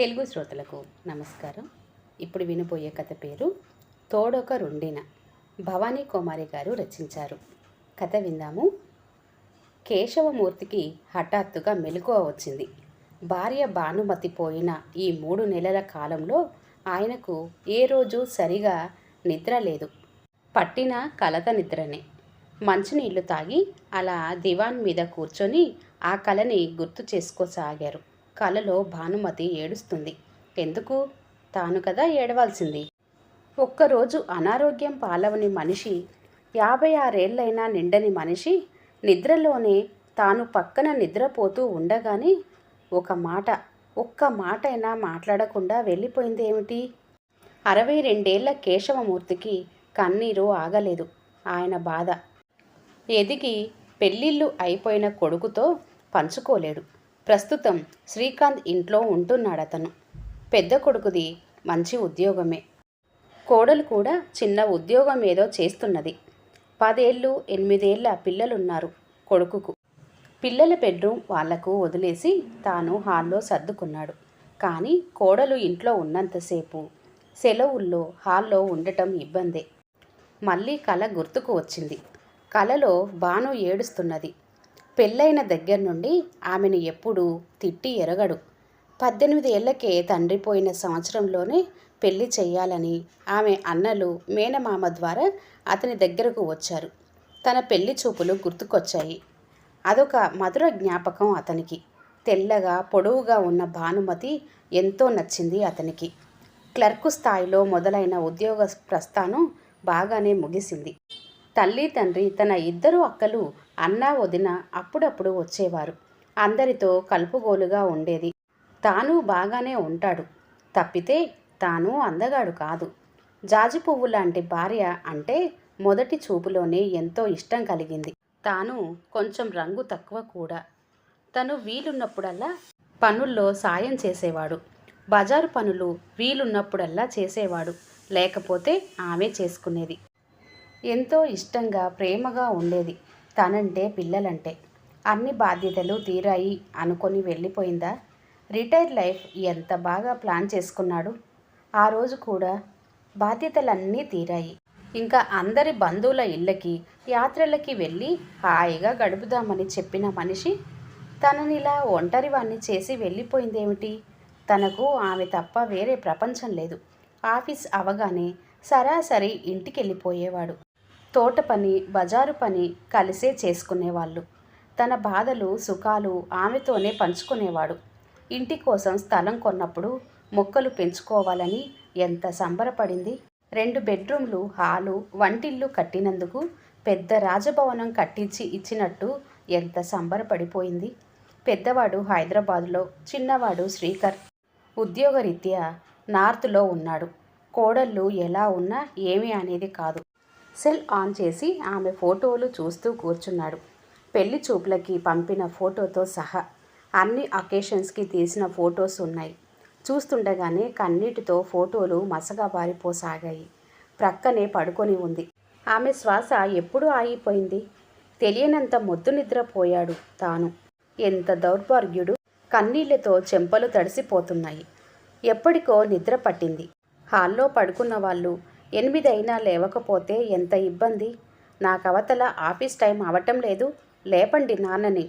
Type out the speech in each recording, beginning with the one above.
తెలుగు శ్రోతలకు నమస్కారం. ఇప్పుడు వినబోయే కథ పేరు తోడొక రుండిన. భవానీ కుమారి గారు రచించారు. కథ విందాము. కేశవమూర్తికి హఠాత్తుగా మెలకువ వచ్చింది. భార్య భానుమతి పోయిన ఈ మూడు నెలల కాలంలో ఆయనకు ఏ రోజు సరిగా నిద్ర లేదు. పట్టిన కలత నిద్రనే. మంచినీళ్ళు తాగి అలా దివాన్ మీద కూర్చొని ఆ కలని గుర్తు చేసుకోసాగారు. కలలో భానుమతి ఏడుస్తుంది. ఎందుకు? తాను కదా ఏడవాల్సింది. ఒక్కరోజు అనారోగ్యం పాలవని మనిషి యాభై ఆరేళ్ళైనా నిండని మనిషి నిద్రలోనే తాను పక్కన నిద్రపోతూ ఉండగానే ఒక మాట ఒక్క మాటైనా మాట్లాడకుండా వెళ్ళిపోయింది ఏమిటి అరవై రెండేళ్ళ కేశవమూర్తికి కన్నీరు ఆగలేదు. ఆయన బాధ. ఎదిగి పెళ్ళిళ్ళు అయిపోయిన కొడుకుతో పంచుకోలేడు. ప్రస్తుతం శ్రీకాంత్ ఇంట్లో ఉంటున్నాడు అతను పెద్ద కొడుకుది మంచి ఉద్యోగమే. కోడలు కూడా చిన్న ఉద్యోగం ఏదో చేస్తున్నది. పదేళ్ళు ఎనిమిదేళ్ళ పిల్లలున్నారు కొడుకుకు. పిల్లల బెడ్రూమ్ వాళ్ళకు వదిలేసి తాను హాల్లో సర్దుకున్నాడు. కానీ కోడలు ఇంట్లో ఉన్నంతసేపు సెలవుల్లో హాల్లో ఉండటం ఇబ్బందే. మళ్ళీ కల గుర్తుకు వచ్చింది. కలలో బాను ఏడుస్తున్నది. పెళ్ళైన దగ్గర నుండి ఆమెను ఎప్పుడూ తిట్టి ఎరగడు. పద్దెనిమిది ఏళ్ళకే తండ్రి పోయిన సంవత్సరంలోనే పెళ్ళి చేయాలని ఆమె అన్నలు మేనమామ ద్వారా అతని దగ్గరకు వచ్చారు. తన పెళ్ళి చూపులు గుర్తుకొచ్చాయి. అదొక మధుర జ్ఞాపకం అతనికి. తెల్లగా పొడవుగా ఉన్న భానుమతి ఎంతో నచ్చింది అతనికి. క్లర్కు స్థాయిలో మొదలైన ఉద్యోగ ప్రస్థానం బాగానే ముగిసింది. తల్లి తండ్రి తన ఇద్దరు అక్కలు అన్నా వదిన అప్పుడప్పుడు వచ్చేవారు. అందరితో కలుపుగోలుగా ఉండేది. తాను బాగానే ఉంటాడు. తప్పితే తాను అందగాడు కాదు. జాజి పువ్వు లాంటి భార్య అంటే మొదటి చూపులోనే ఎంతో ఇష్టం కలిగింది. తాను కొంచెం రంగు తక్కువ కూడా. తను వీలున్నప్పుడల్లా పనుల్లో సాయం చేసేవాడు. బజారు పనులు వీలున్నప్పుడల్లా చేసేవాడు. లేకపోతే ఆమె చేసుకునేది. ఎంతో ఇష్టంగా ప్రేమగా ఉండేది. తనంటే పిల్లలంటే. అన్ని బాధ్యతలు తీరాయి అనుకొని వెళ్ళిపోయిందా? రిటైర్డ్ లైఫ్ ఎంత బాగా ప్లాన్ చేసుకున్నాడు? ఆ రోజు కూడా బాధ్యతలన్నీ తీరాయి. ఇంకా అందరి బంధువుల ఇళ్ళకి యాత్రలకి వెళ్ళి హాయిగా గడుపుదామని చెప్పిన మనిషి తననిలా ఒంటరివాణ్ణి చేసి వెళ్ళిపోయిందేమిటి? తనకు ఆమె తప్ప వేరే ప్రపంచం లేదు. ఆఫీస్ అవగానే సరాసరి ఇంటికి వెళ్ళిపోయేవాడు తోట పని బజారు పని కలిసే చేసుకునేవాళ్ళు. తన బాధలు సుఖాలు ఆమెతోనే పంచుకునేవాడు. ఇంటి కోసం స్థలం కొన్నప్పుడు మొక్కలు పెంచుకోవాలని ఎంత సంబరపడింది. రెండు బెడ్రూమ్లు హాలు వంటిల్లు కట్టినందుకు పెద్ద రాజభవనం కట్టించి ఇచ్చినట్టు ఎంత సంబరపడిపోయింది. పెద్దవాడు హైదరాబాదులో చిన్నవాడు శ్రీకర్. ఉద్యోగరీత్యా నార్త్లో ఉన్నాడు. కోడళ్ళు ఎలా ఉన్నా ఏమీ అనేది కాదు. సెల్ ఆన్ చేసి ఆమె ఫోటోలు చూస్తూ కూర్చున్నాడు. పెళ్ళి చూపులకి పంపిన ఫోటోతో సహా అన్ని అకేషన్స్కి తీసిన ఫోటోస్ ఉన్నాయి. చూస్తుండగానే కన్నీటితో ఫోటోలు మసగా బారిపోసాగాయి ప్రక్కనే పడుకొని ఉంది. ఆమె శ్వాస ఎప్పుడు ఆగిపోయింది? తెలియనంత మొద్దు నిద్రపోయాడు తాను. ఎంత దౌర్భాగ్యుడు! కన్నీళ్ళతో చెంపలు తడిసిపోతున్నాయి. ఎప్పటికో నిద్ర పట్టింది. హాల్లో పడుకున్న వాళ్ళు ఎనిమిదైనా లేవకపోతే ఎంత ఇబ్బంది? నాకు అవతల ఆఫీస్ టైం అవటం లేదు. లేపండి నాన్నని.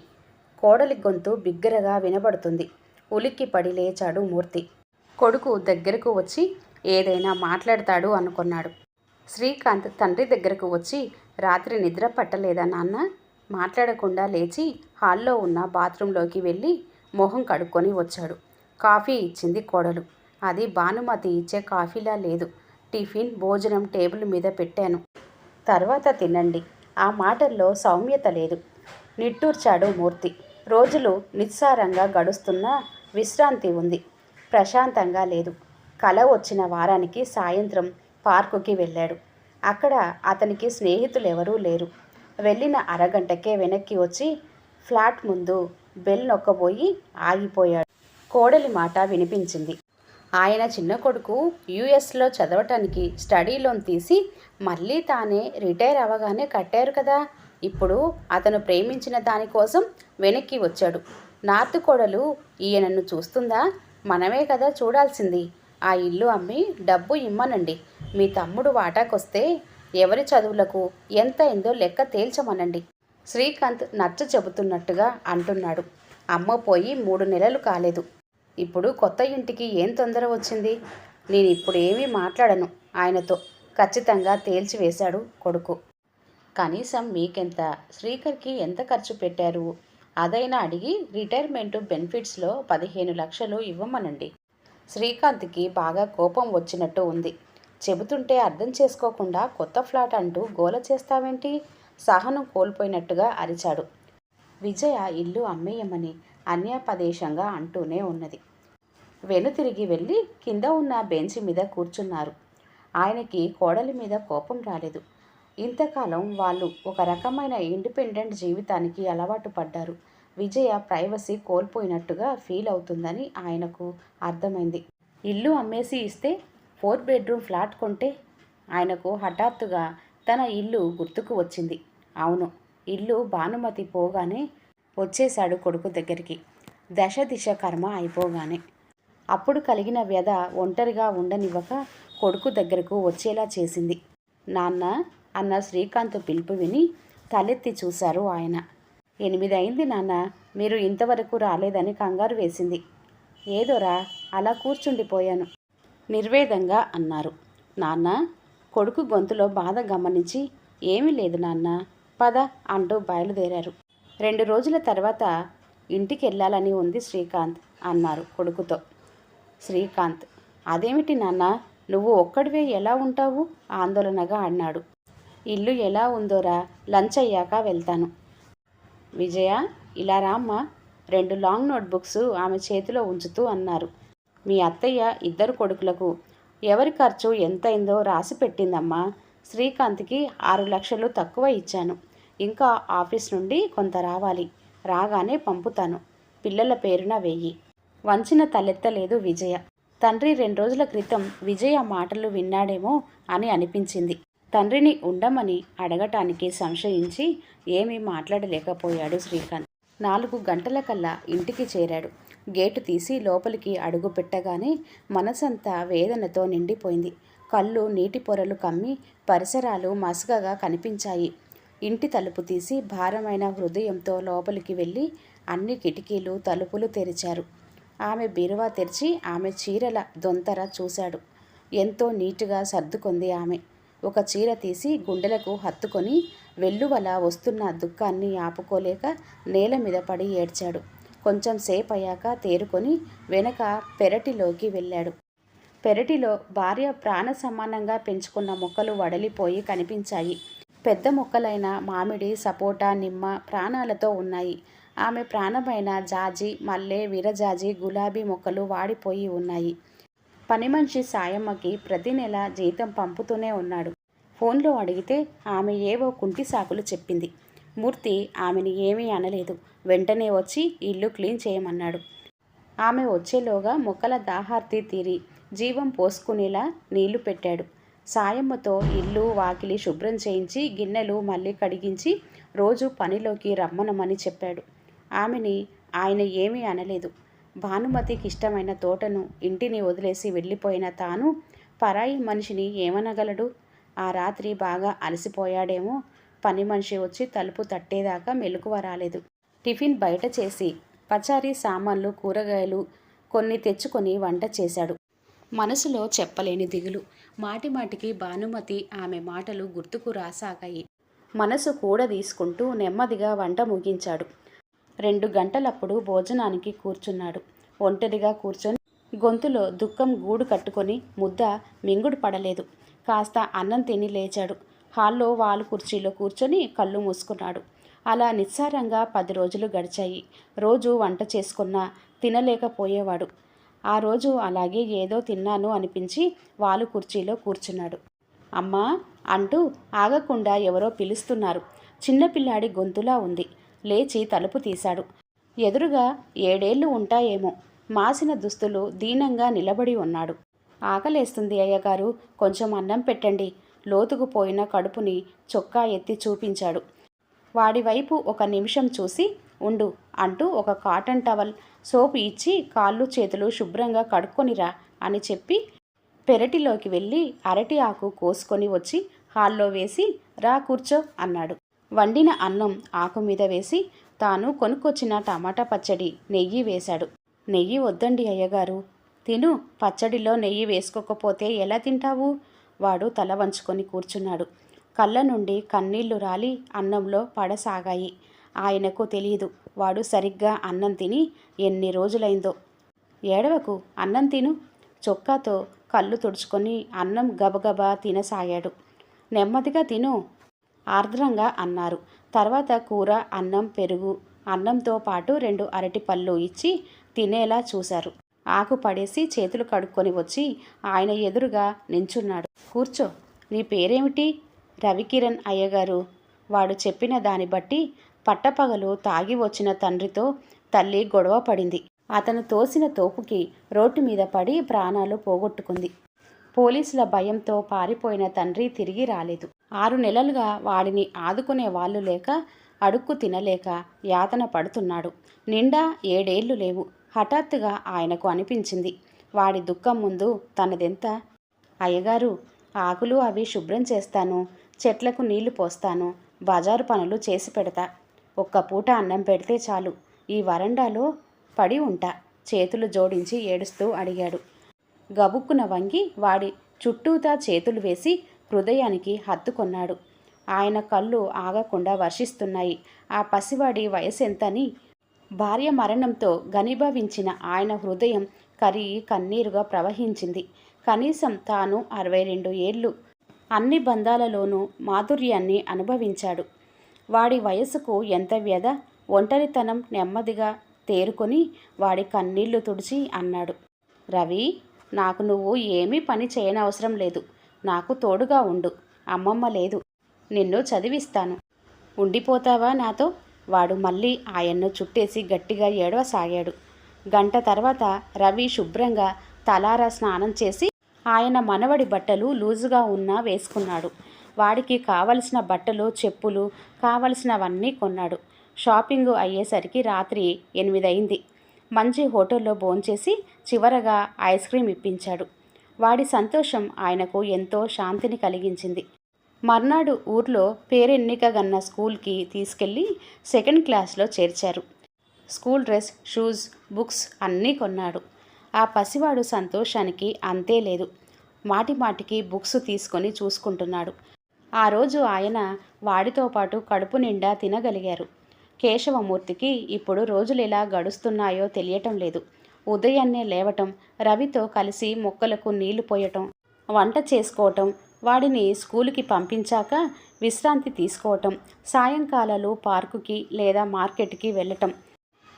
కోడలి గొంతు బిగ్గరగా వినబడుతుంది. ఉలిక్కి పడి లేచాడు మూర్తి. కొడుకు దగ్గరకు వచ్చి ఏదైనా మాట్లాడతాడు అనుకున్నాడు. శ్రీకాంత్ తండ్రి దగ్గరకు వచ్చి రాత్రి నిద్ర పట్టలేదా నాన్న? మాట్లాడకుండా లేచి హాల్లో ఉన్న బాత్రూంలోకి వెళ్ళి మొహం కడుక్కొని వచ్చాడు. కాఫీ ఇచ్చింది కోడలు. అది భానుమతి ఇచ్చే కాఫీలా లేదు. టిఫిన్ భోజనం టేబుల్ మీద పెట్టాను. తర్వాత తినండి. ఆ మాటల్లో సౌమ్యత లేదు. నిట్టూర్చాడు మూర్తి. రోజులు నిస్సారంగా గడుస్తున్నా విశ్రాంతి ఉంది. ప్రశాంతంగా లేదు. కల వచ్చిన వారానికి సాయంత్రం పార్కుకి వెళ్ళాడు. అక్కడ అతనికి స్నేహితులెవరూ లేరు. వెళ్ళిన అరగంటకే వెనక్కి వచ్చి ఫ్లాట్ ముందు బెల్ నొక్కబోయి ఆగిపోయాడు. కోడలి మాట వినిపించింది. ఆయన చిన్న కొడుకు యుఎస్లో చదవటానికి స్టడీ లోన్ తీసి మళ్ళీ తానే రిటైర్ అవ్వగానే కట్టారు కదా. ఇప్పుడు అతను ప్రేమించిన దానికోసం వెనక్కి వచ్చాడు. నార్త్ కోడలు ఈయనను చూస్తుందా? మనమే కదా చూడాల్సింది. ఆ ఇల్లు అమ్మి డబ్బు ఇమ్మనండి. మీ తమ్ముడు వాటాకొస్తే ఎవరి చదువులకు ఎంత అయిందో లెక్క తేల్చమనండి. శ్రీకాంత్ నచ్చ చెబుతున్నట్టుగా అంటున్నాడు. అమ్మ పోయి మూడు నెలలు కాలేదు. ఇప్పుడు కొత్త ఇంటికి ఏం తొందర వచ్చింది? నేను ఇప్పుడు ఏమీ మాట్లాడను. ఆయనతో ఖచ్చితంగా తేల్చివేశాడు కొడుకు. కనీసం మీకెంత? శ్రీకర్కి ఎంత ఖర్చు పెట్టారు? అదైనా అడిగి రిటైర్మెంట్ బెనిఫిట్స్లో పదిహేను లక్షలు ఇవ్వమనండి. శ్రీకాంత్కి బాగా కోపం వచ్చినట్టు ఉంది. చెబుతుంటే అర్థం చేసుకోకుండా కొత్త ఫ్లాట్ అంటూ గోల చేస్తావేంటి? సహనం కోల్పోయినట్టుగా అరిచాడు. విజయ ఇల్లు అమ్మేయమని అన్యాపదేశంగా అంటూనే ఉన్నది. వెనుతిరిగి వెళ్ళి కింద ఉన్న బెంచ్ మీద కూర్చున్నారు. ఆయనకి కోడలి మీద కోపం రాలేదు. ఇంతకాలం వాళ్ళు ఒక రకమైన ఇండిపెండెంట్ జీవితానికి అలవాటు పడ్డారు. విజయ ప్రైవసీ కోల్పోయినట్టుగా ఫీల్ అవుతుందని ఆయనకు అర్థమైంది. ఇల్లు అమ్మేసి ఇస్తే ఫోర్ బెడ్రూమ్ ఫ్లాట్ కొంటే ఆయనకు హఠాత్తుగా తన ఇల్లు గుర్తుకు వచ్చింది. అవును ఇల్లు భానుమతి పోగానే వచ్చేశాడు కొడుకు దగ్గరికి. దశ దిశ కర్మ అయిపోగానే. అప్పుడు కలిగిన వ్యధ ఒంటరిగా ఉండనివ్వక కొడుకు దగ్గరకు వచ్చేలా చేసింది. నాన్న అన్న శ్రీకాంత్ పిలుపు విని తలెత్తి చూశారు ఆయన. ఎనిమిది అయింది నాన్న మీరు ఇంతవరకు రాలేదని కంగారు వేసింది. ఏదోరా అలా కూర్చుండిపోయాను. నిర్వేదంగా అన్నారు. నాన్న కొడుకు గొంతులో బాధ గమనించి ఏమీ లేదు నాన్న పద అంటూ బయలుదేరారు. రెండు రోజుల తర్వాత ఇంటికి వెళ్ళాలని ఉంది శ్రీకాంత్ అన్నారు కొడుకుతో. శ్రీకాంత్ అదేమిటి నాన్న నువ్వు ఒక్కడివే ఎలా ఉంటావు? ఆందోళనగా అన్నాడు. ఇల్లు ఎలా ఉందోరా లంచ్ అయ్యాక వెళ్తాను. విజయ ఇలా రామ్మా రెండు లాంగ్ నోట్బుక్స్ ఆమె చేతిలో ఉంచుతూ అన్నారు. మీ అత్తయ్య ఇద్దరు కొడుకులకు ఎవరి ఖర్చు ఎంతైందో రాసి పెట్టిందమ్మా. శ్రీకాంత్కి ఆరు లక్షలు తక్కువ ఇచ్చాను. ఇంకా ఆఫీస్ నుండి కొంత రావాలి. రాగానే పంపుతాను. పిల్లల పేరున వెయ్యి వంచిన తలెత్తలేదు విజయ. తండ్రి రెండు రోజుల క్రితం విజయ మాటలు విన్నాడేమో అని అనిపించింది. తండ్రిని ఉండమని అడగటానికి సంశయించి ఏమీ మాట్లాడలేకపోయాడు శ్రీకాంత్. నాలుగు గంటలకల్లా ఇంటికి చేరాడు. గేటు తీసి లోపలికి అడుగు పెట్టగానే మనసంతా వేదనతో నిండిపోయింది. కళ్ళు నీటి పొరలు కమ్మి పరిసరాలు మసకగా కనిపించాయి. ఇంటి తలుపు తీసి భారమైన హృదయంతో లోపలికి వెళ్ళి అన్ని కిటికీలు తలుపులు తెరిచారు. ఆమె బీరువా తెరిచి ఆమె చీరల దొంతర చూశాడు. ఎంతో నీటుగా సర్దుకుంది ఆమె. ఒక చీర తీసి గుండెలకు హత్తుకొని వెల్లువల వస్తున్న దుఃఖాన్ని ఆపుకోలేక నేల మీద పడి ఏడ్చాడు. కొంచెం సేపు అయ్యాక తేరుకొని వెనక పెరటిలోకి వెళ్ళాడు. పెరటిలో భార్య ప్రాణ సమానంగా పెంచుకున్న మొక్కలు వడలిపోయి కనిపించాయి. పెద్ద మొక్కలైన మామిడి సపోటా నిమ్మ ప్రాణాలతో ఉన్నాయి. ఆమె ప్రాణమైన జాజి మల్లె విరజాజి గులాబీ మొక్కలు వాడిపోయి ఉన్నాయి. పని మనిషి సాయమ్మకి ప్రతి నెల జీతం పంపుతూనే ఉన్నాడు. ఫోన్లో అడిగితే ఆమె ఏవో కుంటి సాకులు చెప్పింది. మూర్తి ఆమెని ఏమీ అనలేదు. వెంటనే వచ్చి ఇల్లు క్లీన్ చేయమన్నాడు. ఆమె వచ్చేలోగా మొక్కల దాహార్తి తీరి జీవం పోసుకునేలా నీళ్ళు పెట్టాడు. సాయమ్మతో ఇల్లు వాకిలి శుభ్రం చేయించి గిన్నెలు మళ్ళీ కడిగించి రోజు పనిలోకి రమ్మనమని చెప్పాడు. ఆమెని ఆయన ఏమీ అనలేదు. భానుమతికి ఇష్టమైన తోటను ఇంటిని వదిలేసి వెళ్ళిపోయిన తాను పరాయి మనిషిని ఏమనగలడు? ఆ రాత్రి బాగా అలసిపోయాడేమో? పని మనిషి వచ్చి తలుపు తట్టేదాకా మెలకువ రాలేదు. టిఫిన్ బయట చేసి పచారీ సామాన్లు కూరగాయలు కొన్ని తెచ్చుకొని వంట చేశాడు. మనసులో చెప్పలేని దిగులు. మాటిమాటికి భానుమతి ఆమె మాటలు గుర్తుకు రాసాగాయి. మనసు కూడా తీసుకుంటూ నెమ్మదిగా వంట ముగించాడు. రెండు గంటలప్పుడు భోజనానికి కూర్చున్నాడు. ఒంటరిగా కూర్చొని గొంతులో దుఃఖం గూడు కట్టుకొని ముద్ద మింగుడు పడలేదు. కాస్త అన్నం తిని లేచాడు. హాల్లో వాలు కుర్చీలో కూర్చొని కళ్ళు మూసుకున్నాడు. అలా నిస్సారంగా పది రోజులు గడిచాయి. రోజు వంట చేసుకున్నా తినలేకపోయేవాడు. ఆ రోజు అలాగే ఏదో తిన్నాను అనిపించి వాలు కుర్చీలో కూర్చున్నాడు. అమ్మా! అంటూ ఆగకుండా ఎవరో పిలుస్తున్నారు. చిన్నపిల్లాడి గొంతులా ఉంది. లేచి తలుపు తీశాడు. ఎదురుగా ఏడేళ్ళు ఉంటాయేమో. మాసిన దుస్తులు దీనంగా నిలబడి ఉన్నాడు. ఆకలేస్తుంది అయ్యగారు కొంచెం అన్నం పెట్టండి. లోతుకు పోయిన కడుపుని చొక్కా ఎత్తి చూపించాడు. వాడివైపు ఒక నిమిషం చూసి ఉండు అంటూ ఒక కాటన్ టవల్ సోపు ఇచ్చి కాళ్ళు చేతులు శుభ్రంగా కడుక్కొనిరా అని చెప్పి పెరటిలోకి వెళ్ళి అరటి ఆకు కోసుకొని వచ్చి హాల్లో వేసి రా కూర్చో అన్నాడు. వండిన అన్నం ఆకు మీద వేసి తాను కొనుక్కొచ్చిన టమాటా పచ్చడి నెయ్యి వేశాడు. నెయ్యి వద్దండి అయ్యగారు. తిను పచ్చడిలో నెయ్యి వేసుకోకపోతే ఎలా తింటావు? వాడు తల వంచుకొని కూర్చున్నాడు. కళ్ళ నుండి కన్నీళ్ళు రాలి అన్నంలో పడసాగాయి. ఆయనకు తెలియదు వాడు సరిగ్గా అన్నం తిని ఎన్ని రోజులైందో. ఏడవకు అన్నం తిను. చొక్కాతో కళ్ళు తుడుచుకొని అన్నం గబగబా తినసాగాడు. నెమ్మదిగా తిను ఆర్ద్రంగా అన్నారు. తర్వాత కూర అన్నం పెరుగు అన్నంతో పాటు రెండు అరటి పళ్ళు ఇచ్చి తినేలా చూశారు. ఆకు పడేసి చేతులు కడుక్కొని వచ్చి ఆయన ఎదురుగా నించున్నాడు. కూర్చో నీ పేరేమిటి? రవికిరణ్ అయ్యగారు వాడు చెప్పిన దాన్ని బట్టి పట్టపగలు తాగి వచ్చిన తండ్రితో తల్లి గొడవ పడింది. అతను తోసిన తోపుకి రోడ్డు మీద పడి ప్రాణాలు పోగొట్టుకుంది. పోలీసుల భయంతో పారిపోయిన తండ్రి తిరిగి రాలేదు. ఆరు నెలలుగా వాడిని ఆదుకునే వాళ్ళు లేక అడుక్కు తినలేక యాతన పడుతున్నాడు. నిండా ఏడేళ్ళు లేవు. హఠాత్తుగా ఆయనకు అనిపించింది. వాడి దుఃఖం ముందు తనదెంత అయ్యగారు ఆకులు అవి శుభ్రం చేస్తాను చెట్లకు నీళ్ళు పోస్తాను బజారు పనులు చేసి పెడతా ఒక్క పూట అన్నం పెడితే చాలు. ఈ వరండాలో పడి ఉంటా. చేతులు జోడించి ఏడుస్తూ అడిగాడు. గబుక్కున వంగి వాడి చుట్టూతా చేతులు వేసి హృదయానికి హత్తుకొన్నాడు ఆయన కళ్ళు ఆగకుండా వర్షిస్తున్నాయి. ఆ పసివాడి వయసెంతని? భార్య మరణంతో ఘనీభవించిన ఆయన హృదయం కరిగి కన్నీరుగా ప్రవహించింది. కనీసం తాను అరవై రెండు ఏళ్ళు అన్ని బంధాలలోనూ మాధుర్యాన్ని అనుభవించాడు. వాడి వయసుకు ఎంత వ్యధ? ఒంటరితనం నెమ్మదిగా తేరుకొని వాడి కన్నీళ్ళు తుడిచి అన్నాడు. రవి నాకు నువ్వు ఏమీ పని చేయనవసరం లేదు. నాకు తోడుగా ఉండు. అమ్మమ్మ లేదు. నిన్ను చదివిస్తాను. ఉండిపోతావా నాతో? వాడు మళ్ళీ ఆయన్ను చుట్టేసి గట్టిగా ఏడవసాగాడు. గంట తర్వాత రవి శుభ్రంగా తలారా స్నానం చేసి ఆయన మనవడి బట్టలు లూజుగా ఉన్నా వేసుకున్నాడు. వాడికి కావలసిన బట్టలు చెప్పులు కావలసినవన్నీ కొన్నాడు. షాపింగ్ అయ్యేసరికి రాత్రి ఎనిమిదయింది. మంచి హోటల్లో భోంచేసి చివరగా ఐస్ క్రీం ఇప్పించాడు. వాడి సంతోషం ఆయనకు ఎంతో శాంతిని కలిగించింది. మర్నాడు ఊర్లో పేరెన్నికగన్న స్కూల్కి తీసుకెళ్ళి సెకండ్ క్లాస్లో చేర్చారు. స్కూల్ డ్రెస్ షూస్ బుక్స్ అన్నీ కొన్నాడు. ఆ పసివాడు సంతోషానికి అంతే లేదు. మాటి మాటికి బుక్స్ తీసుకొని చూసుకుంటున్నాడు. ఆ రోజు ఆయన వాడితో పాటు కడుపు నిండా తినగలిగారు. కేశవమూర్తికి ఇప్పుడు రోజులు ఎలా గడుస్తున్నాయో తెలియటం లేదు. ఉదయాన్నే లేవటం రవితో కలిసి మొక్కలకు నీళ్ళు పోయటం వంట చేసుకోవటం వాడిని స్కూలుకి పంపించాక విశ్రాంతి తీసుకోవటం సాయంకాలాలు పార్కుకి లేదా మార్కెట్కి వెళ్ళటం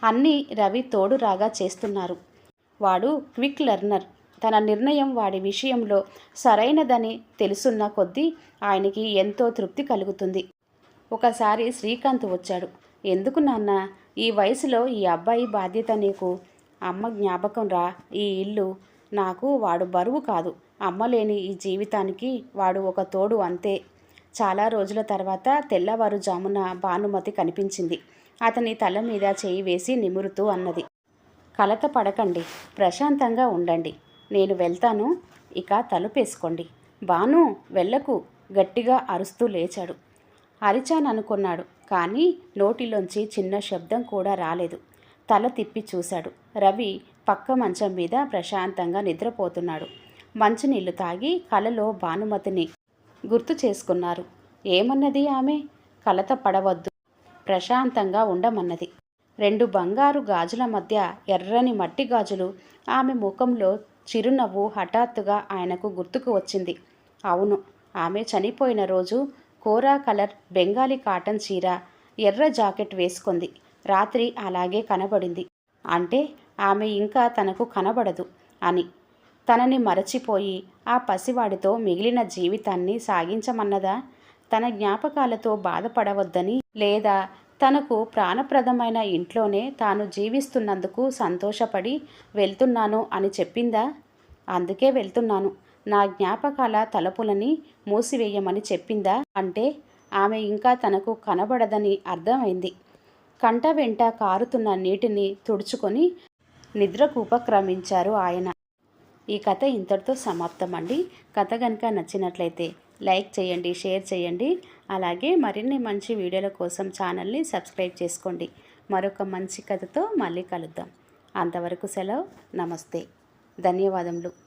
అన్నీ రవి తోడు రాగా చేస్తున్నారు. వాడు క్విక్ లెర్నర్. తన నిర్ణయం వాడి విషయంలో సరైనదని తెలుసున్న కొద్దీ ఆయనకి ఎంతో తృప్తి కలుగుతుంది. ఒకసారి శ్రీకాంత్ వచ్చాడు. ఎందుకు నాన్న ఈ వయసులో ఈ అబ్బాయి బాధ్యత నీకు? అమ్మ జ్ఞాపకం రా ఈ ఇల్లు నాకు వాడు బరువు కాదు. అమ్మలేని ఈ జీవితానికి వాడు ఒక తోడు అంతే. చాలా రోజుల తర్వాత తెల్లవారుజామున భానుమతి కనిపించింది. అతని తల మీద చేయి వేసి నిమురుతూ అన్నది. కలత పడకండి ప్రశాంతంగా ఉండండి. నేను వెళ్తాను. ఇక తలుపేసుకోండి. బాను వెళ్ళకు. గట్టిగా అరుస్తూ లేచాడు. అరిచాననుకున్నాడు కానీ నోటిలోంచి చిన్న శబ్దం కూడా రాలేదు. తల తిప్పి చూశాడు. రవి పక్క మంచం మీద ప్రశాంతంగా నిద్రపోతున్నాడు. మంచినీళ్ళు తాగి కలలో భానుమతిని గుర్తు చేసుకున్నారు. ఏమన్నది ఆమె? కలత పడవద్దు. ప్రశాంతంగా ఉండమన్నది. రెండు బంగారు గాజుల మధ్య ఎర్రని మట్టి గాజులు ఆమె ముఖంలో చిరునవ్వు హఠాత్తుగా ఆయనకు గుర్తుకు వచ్చింది. అవును ఆమె చనిపోయిన రోజు కోరా కలర్ బెంగాలీ కాటన్ చీర ఎర్ర జాకెట్ వేసుకుంది. రాత్రి అలాగే కనబడింది. అంటే ఆమె ఇంకా తనకు కనబడదు అని. తనని మరచిపోయి ఆ పసివాడితో మిగిలిన జీవితాన్ని సాగించమన్నదా? తన జ్ఞాపకాలతో బాధపడవద్దని లేదా తనకు ప్రాణప్రదమైన ఇంట్లోనే తాను జీవిస్తున్నందుకు సంతోషపడి వెళ్తున్నాను అని చెప్పిందా? అందుకే వెళ్తున్నాను. నా జ్ఞాపకాల తలుపులని మూసివేయమని చెప్పిందా? అంటే ఆమె ఇంకా తనకు కనబడదని అర్థమైంది. కంట వెంట కారుతున్న నీటిని తుడుచుకొని నిద్రకు ఉపక్రమించారు ఆయన. ఈ కథ ఇంతటితో సమాప్తం అండి కథ కనుక నచ్చినట్లయితే లైక్ చేయండి షేర్ చేయండి. అలాగే మరిన్ని మంచి వీడియోల కోసం ఛానల్ని సబ్స్క్రైబ్ చేసుకోండి. మరొక మంచి కథతో మళ్ళీ కలుద్దాం. అంతవరకు సెలవు. నమస్తే. ధన్యవాదములు.